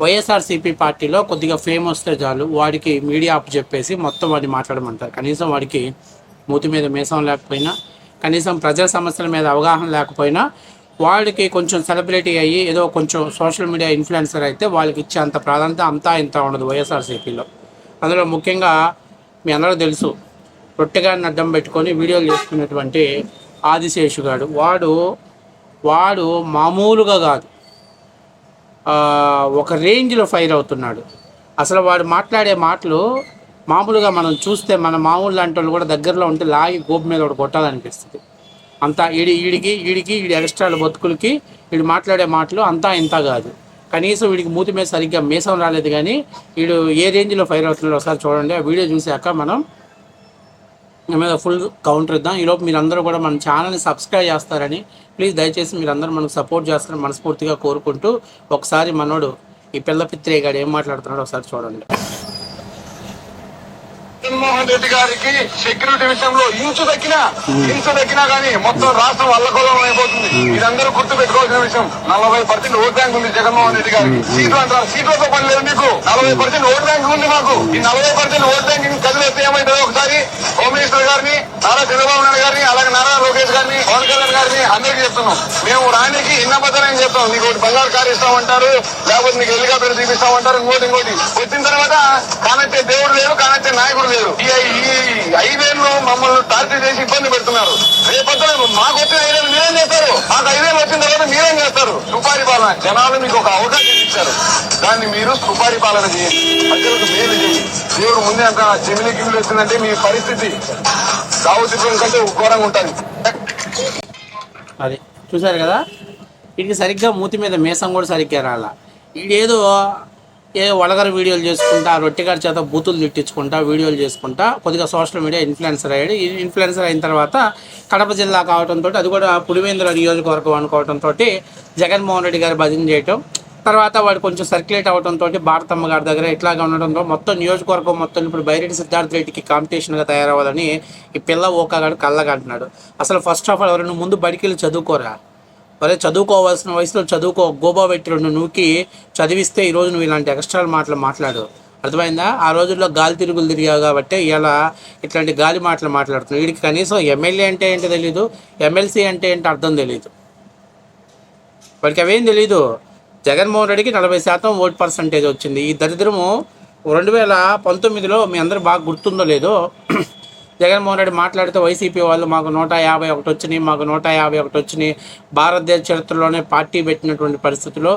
వైఎస్ఆర్సీపీ పార్టీలో కొద్దిగా ఫేమ్ వస్తే చాలు. వాడికి మీడియా అప్ చెప్పేసి మొత్తం వాడిని మాట్లాడమంటారు. కనీసం వాడికి మూతి మీద మీసం లేకపోయినా కనీసం ప్రజల సమస్యల మీద అవగాహన లేకపోయినా వాడికి కొంచెం సెలబ్రిటీ అయ్యి ఏదో కొంచెం సోషల్ మీడియా ఇన్ఫ్లుయెన్సర్ అయితే వాళ్ళకి ఇచ్చే అంత ప్రాధాన్యత అంతా ఇంత ఉండదు వైఎస్ఆర్సీపీలో. అందులో ముఖ్యంగా మీ అందరూ తెలుసు రొట్టెగాడిని అడ్డం పెట్టుకొని వీడియోలు చేసుకున్నటువంటి ఆదిశేషుగాడు వాడు వాడు మామూలుగా కాదు. ఒక రేంజ్లో ఫైర్ అవుతున్నాడు. అసలు వాడు మాట్లాడే మాటలు మామూలుగా మనం చూస్తే మన మామూలు లాంటి వాళ్ళు కూడా దగ్గరలో ఉంటే లాగి గోపు మీద ఒకటి కొట్టాలనిపిస్తుంది. అంతా ఈడి ఈడికి ఈడికి ఈడి ఎక్స్ట్రాల బతుకులకి వీడు మాట్లాడే మాటలు అంతా ఇంత కాదు. కనీసం వీడికి మూతి మీద సరిగ్గా మీసం రాలేదు కానీ వీడు ఏ రేంజ్లో ఫైర్ అవుతున్నాడో ఒకసారి చూడండి. ఆ వీడియో చూశాక మనం మీద ఫుల్ కౌంటర్ ఇద్దాం. ఈలోపు మీరందరూ కూడా మన ఛానల్ని సబ్స్క్రైబ్ చేస్తారని ప్లీజ్ దయచేసి మీరందరూ మనకు సపోర్ట్ చేస్తారని మనస్ఫూర్తిగా కోరుకుంటూ ఒకసారి మనోడు ఈ పిల్ల పిత్రే గారు ఏం మాట్లాడుతున్నాడో ఒకసారి చూడండి. జగన్మోహన్ రెడ్డి గారికి సెక్యూరిటీ విషయంలో ఇంచు దక్కినా ఇంచు దక్కినా గానీ మొత్తం రాష్ట్రం అల్లకొల్లం అయిపోతుంది. ఇదందరూ గుర్తు పెట్టుకోవాల్సిన విషయం. నలభై పర్సెంట్ ఓట్ బ్యాంక్ ఉంది జగన్మోహన్ రెడ్డి గారికి. సీట్లు అంటారు? సీట్లతో పని లేదు మీకు? నలభై పర్సెంట్ ఓట్ బ్యాంక్ ఉంది మాకు. ఈ నలభై పర్సెంట్ ఓట్ బ్యాంకింగ్ కదిలేస్తే ఏమైతుందో ఒకసారి హోమ్ మినిస్టర్ గారిని నారా చంద్రబాబు నాయుడు గారిని అలాగే నారా లోకేష్ గారిని పవన్ కళ్యాణ్ గారిని అందరికీ చెప్తున్నాం. మేము రానికి ఇన్నబద్దరని చెప్తాం నీకు ఒకటి బంగారు కారు ఇస్తామంటారు లేకపోతే నీకు హెలికాప్టర్ చూపిస్తామంటారు ఇంకోటి ఇంకోటి. వచ్చిన తర్వాత కానొచ్చే దేవుడు లేడు కానొచ్చే నాయకుడు లేదు ఈ ఈ మమ్మల్ని టార్చర్ చేసి ఇబ్బంది పెడుతున్నారు. రేపొద్దున మాకు వచ్చిన ఐదేళ్ళు మీరేం చేస్తారు? మాకు ఐదేళ్ళు వచ్చిన తర్వాత మీరేం చేస్తారు? సుపారి పాలన జనాలు మీకు ఒక అవకాశం ఇచ్చారు. దాన్ని మీరు సుపారి పాలన చేయండి. ప్రజలకు మేలు చేయండి. దేవుడు ముందే అంత చెమిలి వచ్చిందంటే మీ పరిస్థితి దావుద్యం కంటే ఘోరంగా ఉంటుంది. అది చూశారు కదా? వీటికి సరిగ్గా మూతి మీద మేసం కూడా సరిగ్గా రాలా. వీడేదో ఏ వలగర వీడియోలు చేసుకుంటా రొట్టెగారి చేత బూతులు తిట్టించుకుంటా వీడియోలు చేసుకుంటా కొద్దిగా సోషల్ మీడియా ఇన్ఫ్లుయెన్సర్ అయ్యాడు. ఈ ఇన్ఫ్లుయెన్సర్ అయిన తర్వాత కడప జిల్లా కావడంతో అది కూడా పులివేంద్ర నియోజకవర్గం అనుకోవడంతో జగన్మోహన్ రెడ్డి గారు భజన చేయటం. తర్వాత వాడు కొంచెం సర్క్యులేట్ అవడంతో భారతమ్మ గారి దగ్గర ఇట్లాగా ఉండడంతో మొత్తం నియోజకవర్గం మొత్తం ఇప్పుడు బైరెడ్డి సిద్ధార్థ రెడ్డికి కాంపిటీషన్గా తయారవ్వాలని ఈ పిల్ల ఓకాగాడు కళ్ళగంటున్నాడు. అసలు ఫస్ట్ ఆఫ్ ఆల్ ఎవరైనా ముందు బడికి వెళ్ళి చదువుకోరా? ఒరే చదువుకోవాల్సిన వయసులో చదువుకో గోబా పెట్టి రెండు నూకి చదివిస్తే ఈరోజు నువ్వు ఇలాంటి ఎక్స్ట్రా మాటలు మాట్లాడు. అర్థమైందా? ఆ రోజుల్లో గాలి తిరుగులు తిరిగావు కాబట్టి ఇలా ఇట్లాంటి గాలి మాటలు మాట్లాడుతున్నావు. వీడికి కనీసం ఎమ్మెల్యే అంటే ఏంటో తెలీదు ఎమ్మెల్సీ అంటే ఏంటో అర్థం తెలీదు. వాడికి అవేం తెలీదు. జగన్మోహన్ రెడ్డికి నలభై శాతం ఓట్ పర్సంటేజ్ వచ్చింది. ఈ దరిద్రము రెండు వేల పంతొమ్మిదిలో మీ అందరూ బాగా గుర్తుందో లేదో జగన్మోహన్ రెడ్డి మాట్లాడితే వైసీపీ వాళ్ళు మాకు నూట యాభై ఒకటి వచ్చినాయి మాకు నూట యాభై ఒకటి వచ్చినాయి. భారతదేశ చరిత్రలోనే పార్టీ పెట్టినటువంటి పరిస్థితిలో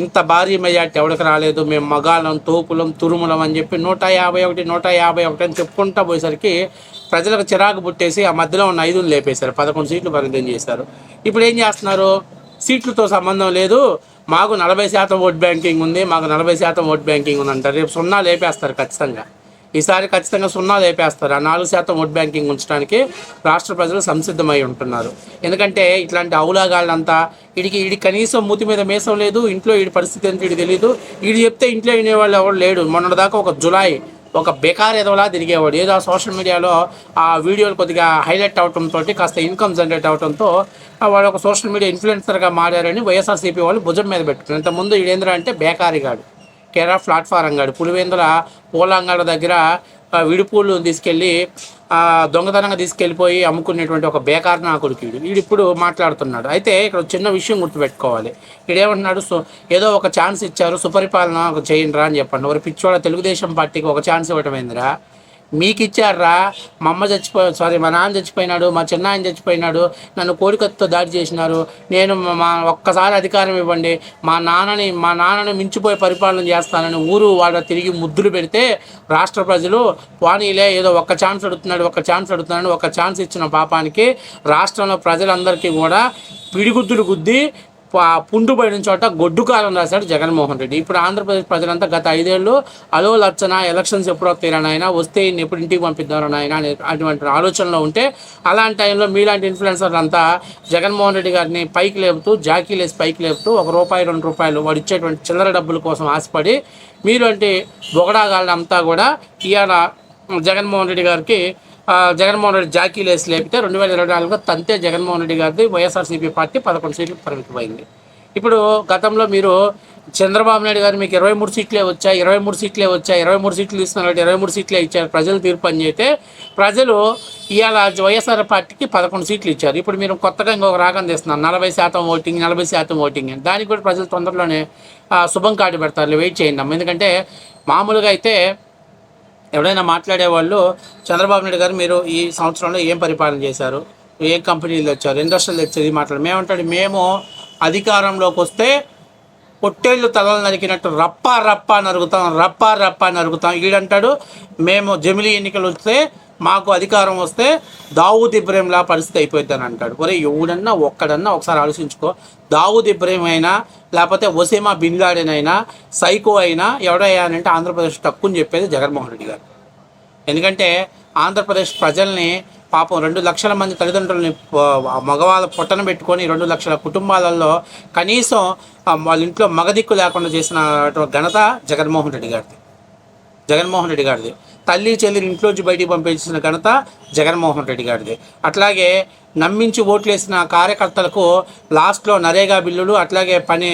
ఇంత భారీ మెజార్టీ ఎవరికి రాలేదు. మేము మగాలం తోపులం తురుములం అని చెప్పి నూట యాభై ఒకటి నూట యాభై ఒకటి అని చెప్పుకుంటా పోయేసరికి ప్రజలకు చిరాకు పుట్టేసి ఆ మధ్యలో ఉన్న ఐదుని లేపేశారు. పదకొండు సీట్లు పరిమితం చేశారు. ఇప్పుడు ఏం చేస్తున్నారు? సీట్లతో సంబంధం లేదు. మాకు నలభై శాతం ఓట్ బ్యాంకింగ్ ఉంది మాకు నలభై శాతం ఓట్ బ్యాంకింగ్ ఉంది అంటారు రేపు సున్నా లేపేస్తారు ఖచ్చితంగా. ఈసారి ఖచ్చితంగా సున్నా లేపేస్తారు. ఆ నాలుగు శాతం ఓట్ బ్యాంకింగ్ ఉంచడానికి రాష్ట్ర ప్రజలు సంసిద్ధమై ఉంటున్నారు. ఎందుకంటే ఇట్లాంటి అవులాగాళ్ళంతా వీడికి వీడి కనీసం మూతి మీద మేసం లేదు ఇంట్లో వీడి పరిస్థితి ఏంటి వీడికి తెలియదు వీడు చెప్తే ఇంట్లో వినేవాళ్ళు ఎవరు లేడు. మొన్నటిదాకా ఒక జులై ఒక బెకార్ ఎదవలా తిరిగేవాడు. ఏదో సోషల్ మీడియాలో ఆ వీడియోలు కొద్దిగా హైలైట్ అవడంతో కాస్త ఇన్కమ్ జనరేట్ అవడంతో ఆ వాడు ఒక సోషల్ మీడియా ఇన్ఫ్లుయెన్సర్గా మారారని వైఎస్ఆర్సీపీ వాళ్ళు భుజం మీద పెట్టుకున్నారు. ఇంతకుముందు ఈడేంద్ర అంటే బేకారిగాడు. కేరా ప్లాట్ఫారం గాడు పులివేందుల పూలంగాడ దగ్గర విడిపూలు తీసుకెళ్ళి దొంగతనంగా తీసుకెళ్ళిపోయి అమ్ముకునేటువంటి ఒక బేకార్ నా కొడుకు వీడు. వీడు ఇప్పుడు మాట్లాడుతున్నాడు. అయితే ఇక్కడ ఒక చిన్న విషయం గుర్తుపెట్టుకోవాలి. వీడేమంటున్నాడు? సో ఏదో ఒక ఛాన్స్ ఇచ్చారు సుపరిపాలన ఒక చేయండి రా అని చెప్పండి. ఒక పిచ్చోడ తెలుగుదేశం పార్టీకి ఒక ఛాన్స్ ఇవ్వటం ఏందిరా మీకు ఇచ్చారా మా అమ్మ చచ్చిపో సారీ మా నాన్న చచ్చిపోయినాడు మా చిన్నాయన చచ్చిపోయినాడు నన్ను కోడికత్తుతో దాడి చేసినారు. నేను మా- మా ఒక్కసారి అధికారం ఇవ్వండి. మా నాన్నని మా నాన్నని మించిపోయి పరిపాలన చేస్తానని ఊరు వాళ్ళ తిరిగి ముద్దులు పెడితే రాష్ట్ర ప్రజలు పోనీలే ఏదో ఒక్క ఛాన్స్ అడుగుతున్నాడు ఒక ఛాన్స్ అడుగుతున్నాడు ఒక ఛాన్స్ ఇచ్చిన పాపానికి రాష్ట్రంలో ప్రజలందరికీ కూడా పిడిగుద్దులు గుద్ది ప- చోట గొడ్డు కాలం రాశాడు జగన్మోహన్ రెడ్డి. ఇప్పుడు ఆంధ్రప్రదేశ్ ప్రజలంతా గత ఐదేళ్ళు అలో లచ్చన ఎలక్షన్స్ ఎప్పుడు వస్తారా నాయన వస్తే ఈయన్ని ఎప్పుడు ఇంటికి పంపిద్దారు నాయన అనే అటువంటి ఆలోచనలో ఉంటే అలాంటి టైంలో మీలాంటి ఇన్ఫ్లుయెన్సర్లు అంతా జగన్మోహన్ రెడ్డి గారిని పైకి లేపుతూ జాకీలేసి పైకి లేపుతూ ఒక రూపాయి రెండు రూపాయలు వాడు ఇచ్చేటువంటి చిల్లర డబ్బుల కోసం ఆశపడి మీలాంటి బొగడాగాళ్ళంతా కూడా ఇవాళ జగన్మోహన్ రెడ్డి గారికి జగన్మోహన్ రెడ్డి జాకీలు వేసి లేపితే రెండు వేల ఇరవై నాలుగులో తంతే జగన్మోహన్ రెడ్డి గారిది వైఎస్ఆర్సీపీ పార్టీ పదకొండు సీట్లు పరిమితమైంది ఇప్పుడు గతంలో మీరు చంద్రబాబు నాయుడు గారు మీకు ఇరవై మూడు సీట్లే వచ్చాయి ఇరవై మూడు సీట్లే వచ్చాయి ఇరవై మూడు సీట్లు ఇస్తున్నారు ఇరవై మూడు సీట్లే ఇచ్చారు ప్రజలు తీర్పు అని చెప్తే ప్రజలు ఇవాళ వైఎస్ఆర్ పార్టీకి పదకొండు సీట్లు ఇచ్చారు. ఇప్పుడు మీరు కొత్తగా ఇంకొక రాగం తెస్తున్నారు నలభై శాతం ఓటింగ్ నలభై శాతం ఓటింగ్ అని. దానికి కూడా ప్రజలు తొందరలోనే శుభం కాటు పెడతారు వెయిట్ చేయండి అమ్మ. ఎందుకంటే మామూలుగా అయితే ఎవరైనా మాట్లాడేవాళ్ళు చంద్రబాబు నాయుడు గారు మీరు ఈ సంవత్సరంలో ఏం పరిపాలన చేశారు? ఏ కంపెనీలు వచ్చారు ఇండస్ట్రీలు వచ్చేది మాట్లాడు. మేమంటాడు మేము అధికారంలోకి వస్తే పొట్టేళ్ళు తలలు నరికినట్టు రప్ప రప్ప నరుగుతాం రప్పా రప్ప నరుగుతాం. ఈడంటాడు మేము జమిలీ ఎన్నికలు వస్తే మాకు అధికారం వస్తే దావూద్ ఇబ్రహీంలా పరిస్థితి అయిపోద్ది అని అంటాడు. ఒరే ఎవడన్నా ఒక్కడన్నా ఒకసారి ఆలోచించుకో. దావూద్ ఇబ్రహీం అయినా లేకపోతే ఒసేమా బిన్ లాడెన్ అయినా సైకో అయినా ఎవడయ్యానంటే ఆంధ్రప్రదేశ్ తక్కువని చెప్పేది జగన్మోహన్ రెడ్డి గారు. ఎందుకంటే ఆంధ్రప్రదేశ్ ప్రజల్ని పాపం రెండు లక్షల మంది తల్లిదండ్రులని మగవాళ్ళ పొట్టన పెట్టుకొని రెండు లక్షల కుటుంబాలలో కనీసం వాళ్ళ ఇంట్లో మగదిక్కు లేకుండా చేసిన ఘనత జగన్మోహన్ రెడ్డి గారిది. జగన్మోహన్ రెడ్డి గారిది. తల్లి చెల్లిని ఇంట్లోంచి బయటికి పంపించిన ఘనత జగన్మోహన్ రెడ్డి గారిది. అట్లాగే నమ్మించి ఓట్లేసిన కార్యకర్తలకు లాస్ట్లో నరేగా బిల్లులు అట్లాగే పని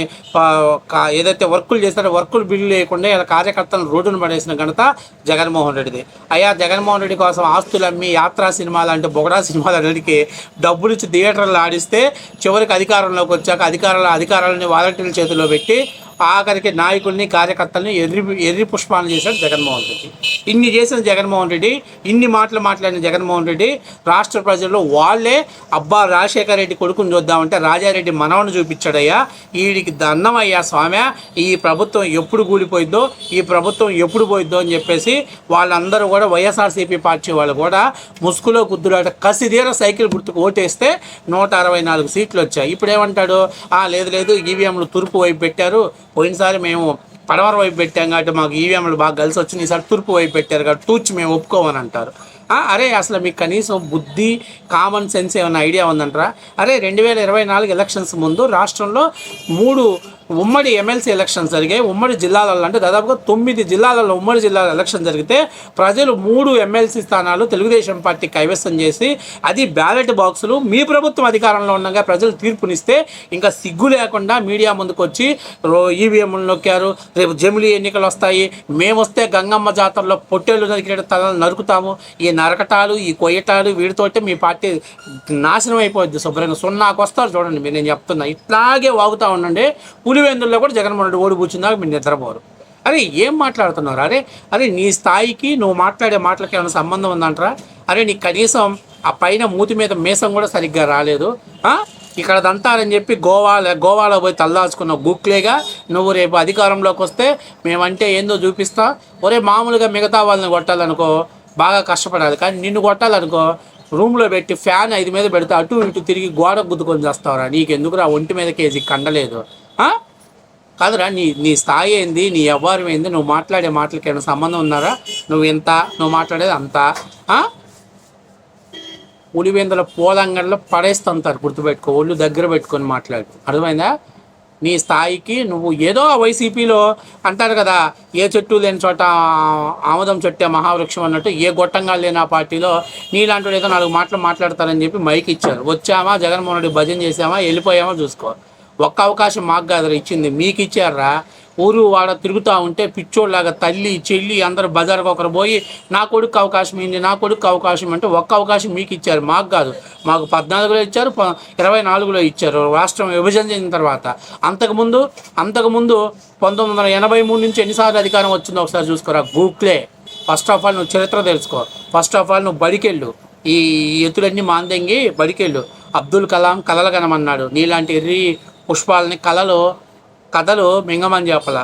ఏదైతే వర్కులు చేస్తారో వర్కులు బిల్లు లేకుండా ఇలా కార్యకర్తలను రోడ్డును పడేసిన ఘనత జగన్మోహన్ రెడ్డిది. అయ్యా జగన్మోహన్ రెడ్డి కోసం ఆస్తులు అమ్మి యాత్రా సినిమా లాంటి బొగడా సినిమాల అన్నిటికీ డబ్బులు ఇచ్చి థియేటర్లు ఆడిస్తే చివరికి అధికారంలోకి వచ్చాక అధికారాల అధికారాలని వాలంటీర్ల చేతిలో పెట్టి ఆఖరికి నాయకుల్ని కార్యకర్తల్ని ఎర్రి ఎర్రి పుష్పాలు చేశాడు జగన్మోహన్ రెడ్డి. ఇన్ని చేసిన జగన్మోహన్ రెడ్డి ఇన్ని మాటలు మాట్లాడిన జగన్మోహన్ రెడ్డి రాష్ట్ర ప్రజల్లో వాళ్ళే అబ్బా రాజశేఖర రెడ్డి కొడుకుని చూద్దామంటే రాజారెడ్డి మనవను చూపించాడయ్యా. వీడికి దండమయ్యా స్వామి. ఈ ప్రభుత్వం ఎప్పుడు కూలిపోయిద్దో ఈ ప్రభుత్వం ఎప్పుడు పోయిద్దో అని చెప్పేసి వాళ్ళందరూ కూడా వైఎస్ఆర్సీపీ పార్టీ వాళ్ళు కూడా ముసుగులో గుద్దులాట కసిదీర సైకిల్ గుర్తుకు ఓటేస్తే నూట అరవై నాలుగు సీట్లు వచ్చాయి. ఇప్పుడు ఏమంటాడు "ఆ, లేదు లేదు ఈవీఎంలు తూర్పు వైపు పెట్టారు. పోయినసారి మేము పడవర వైపు పెట్టాం కాబట్టి మాకు ఈవీఎంలు బాగా కలిసి వచ్చినాయి. ఈసారి తూర్పు వైపు పెట్టారు కాబట్టి తూర్చి మేము ఒప్పుకోమని అంటారు. అరే అసలు మీకు కనీసం బుద్ధి కామన్ సెన్స్ ఏమైనా ఐడియా ఉందంటారా? అరే రెండు వేల ఇరవై నాలుగు ఎలక్షన్స్ ముందు రాష్ట్రంలో మూడు ఉమ్మడి ఎమ్మెల్సీ ఎలక్షన్ జరిగాయి ఉమ్మడి జిల్లాలలో అంటే దాదాపుగా తొమ్మిది జిల్లాలలో ఉమ్మడి జిల్లాల ఎలక్షన్ జరిగితే ప్రజలు మూడు ఎమ్మెల్సీ స్థానాలు తెలుగుదేశం పార్టీ కైవసం చేసి అది బ్యాలెట్ బాక్సులు. మీ ప్రభుత్వం అధికారంలో ఉండగా ప్రజలు తీర్పునిస్తే ఇంకా సిగ్గు లేకుండా మీడియా ముందుకు వచ్చి ఈవీఎంలు నొక్కారు. రేపు జమిలీ ఎన్నికలు వస్తాయి. మేమొస్తే గంగమ్మ జాతరలో పొట్టేళ్ళు నరికిన తలలు నరుకుతాము. ఈ నరకటాలు ఈ కొయ్యటాలు వీటితోటే మీ పార్టీ నాశనం అయిపోద్ది. శుభ్రంగా సున్నాకు వస్తారు. చూడండి మీరు నేను చెప్తున్నా. ఇట్లాగే వాగుతూ ఉండండి. పులివెందుల్లో కూడా జగన్మోహన్ రెడ్డి ఓడి కూర్చుందాక మీరు నిద్రపోరు. అరే ఏం మాట్లాడుతున్నారు? అరే అరే నీ స్థాయికి నువ్వు మాట్లాడే మాటలకి ఏమైనా సంబంధం ఉందంటారా? అరే నీకు కనీసం ఆ పైన మూతి మీద మీసం కూడా సరిగ్గా రాలేదు. ఇక్కడ దంతారని చెప్పి గోవా గోవాలో పోయి తల్లాల్చుకున్న గుక్లేగా నువ్వు రేపు అధికారంలోకి వస్తే మేమంటే ఏందో చూపిస్తా. ఒరే మామూలుగా మిగతా వాళ్ళని కొట్టాలనుకో బాగా కష్టపడాలి. కానీ నిన్ను కొట్టాలనుకో రూమ్లో పెట్టి ఫ్యాన్ ఐదు మీద పెడితే అటు ఇటు తిరిగి గోడ గుద్దుకొని చేస్తావురా. నీకెందుకురా ఒంటి మీద కేజీ కండలేదు. ఆ? కాదురా నీ నీ స్థాయి ఏంది నీ వ్యవహారం ఏంది నువ్వు మాట్లాడే మాటలకి ఏమైనా సంబంధం ఉన్నారా? నువ్వు ఎంత నువ్వు మాట్లాడేది అంత ఉలివెందుల పోలంగడలో పడేస్తుంటారు గుర్తుపెట్టుకో ఒళ్ళు దగ్గర పెట్టుకొని మాట్లాడు. అర్థమైందా? నీ స్థాయికి నువ్వు ఏదో వైసీపీలో అంటారు కదా ఏ చెట్టు లేని చోట ఆమదం చెట్టే మహావృక్షం అన్నట్టు ఏ గొట్టంగా లేని ఆ పార్టీలో నీలాంటి ఏదో నాలుగు మాటలు మాట్లాడతారని చెప్పి మైక్ ఇచ్చారు. వచ్చామా? జగన్మోహన్ రెడ్డి భజన చేసామా వెళ్ళిపోయామా? చూసుకో. ఒక్క అవకాశం మాకు కాదురా ఇచ్చింది. మీకు ఇచ్చారా ఊరు వాడ తిరుగుతూ ఉంటే పిచ్చోళ్ళలాగా తల్లి చెల్లి అందరు బజార్కి ఒకరు పోయి నా కొడుకు అవకాశం ఏంటి నా కొడుకు అవకాశం అంటే ఒక్క అవకాశం మీకు ఇచ్చారు. మాకు కాదు. మాకు పద్నాలుగులో ఇచ్చారు ప- ఇరవై నాలుగులో ఇచ్చారు. రాష్ట్రం విభజన చెందిన తర్వాత. అంతకుముందు అంతకుముందు పంతొమ్మిది వందల ఎనభై మూడు నుంచి ఎన్నిసార్లు అధికారం వచ్చిందో ఒకసారి చూసుకోరా? గూక్లే ఫస్ట్ ఆఫ్ ఆల్ నువ్వు చరిత్ర తెలుసుకో. ఫస్ట్ ఆఫ్ ఆల్ నువ్వు బడికెళ్ళు. ఈ ఎత్తులన్నీ మాందెంగి బడికెళ్ళు. అబ్దుల్ కలాం కలలు కనమన్నాడు నీలాంటి ఎర్రి పుష్పాలని కళలు కథలు మింగమని చెప్పాల.